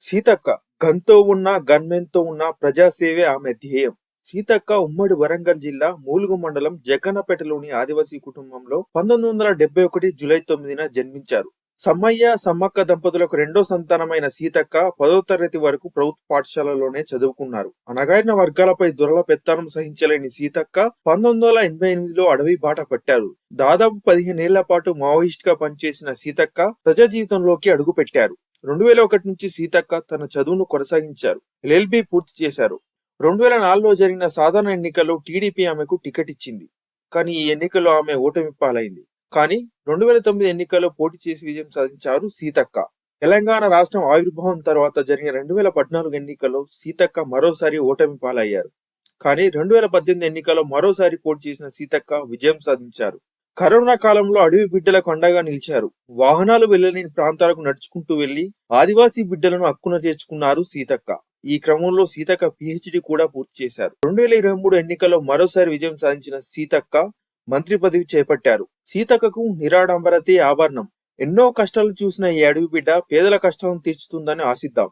సీతక్క గన్తో ఉన్న గన్మెన్తో ఉన్న ప్రజాసేవే ఆమె ధ్యేయం. సీతక్క ఉమ్మడి వరంగల్ జిల్లా మూలుగు మండలం జగన్నపేటలోని ఆదివాసీ కుటుంబంలో పంతొమ్మిది వందల డెబ్బై ఒకటి జూలై తొమ్మిదిన జన్మించారు. సమ్మయ్య సమ్మక్క దంపతులకు రెండో సంతానమైన సీతక్క పదో తరగతి వరకు ప్రభుత్వ పాఠశాలలోనే చదువుకున్నారు. అనగారిన వర్గాలపై దురల పెత్తనం సహించలేని సీతక్క పంతొమ్మిది వందల ఎనభై ఎనిమిదిలో అడవి బాట పట్టారు. దాదాపు పదిహేనేళ్ళ పాటు మావోయిస్ట్గా పనిచేసిన సీతక్క ప్రజా జీవితంలోకి అడుగు పెట్టారు రెండు వేల ఒకటి నుంచి సీతక్క తన చదువును కొనసాగించారు. ఎల్ఎల్బి పూర్తి చేశారు. రెండు వేల నాలుగులో జరిగిన సాధారణ ఎన్నికల్లో టీడీపీ ఆమెకు టికెట్ ఇచ్చింది. కానీ ఈ ఎన్నికల్లో ఆమె ఓటమి పాలైంది కానీ రెండు వేల తొమ్మిది ఎన్నికల్లో పోటీ చేసి విజయం సాధించారు సీతక్క. తెలంగాణ రాష్ట్రం ఆవిర్భావం తర్వాత జరిగిన రెండు వేల పద్నాలుగు ఎన్నికల్లో సీతక్క మరోసారి ఓటమి పాలయ్యారు కానీ రెండు వేల పద్దెనిమిది ఎన్నికల్లో మరోసారి పోటీ చేసిన సీతక్క విజయం సాధించారు. కరోనా కాలంలో అడవి బిడ్డలకు అండగా నిలిచారు. వాహనాలు వెళ్ళలేని ప్రాంతాలకు నడుచుకుంటూ వెళ్ళి ఆదివాసీ బిడ్డలను అక్కున చేర్చుకున్నారు సీతక్క. ఈ క్రమంలో సీతక్క పిహెచ్డి కూడా పూర్తి చేశారు. రెండు వేల ఇరవై మూడు ఎన్నికల్లో మరోసారి విజయం సాధించిన సీతక్క మంత్రి పదవి చేపట్టారు. సీతక్కకు నిరాడంబరతే ఆభరణం. ఎన్నో కష్టాలు చూసిన ఈ అడవి బిడ్డ పేదల కష్టాలను తీర్చుతుందని ఆశిద్దాం.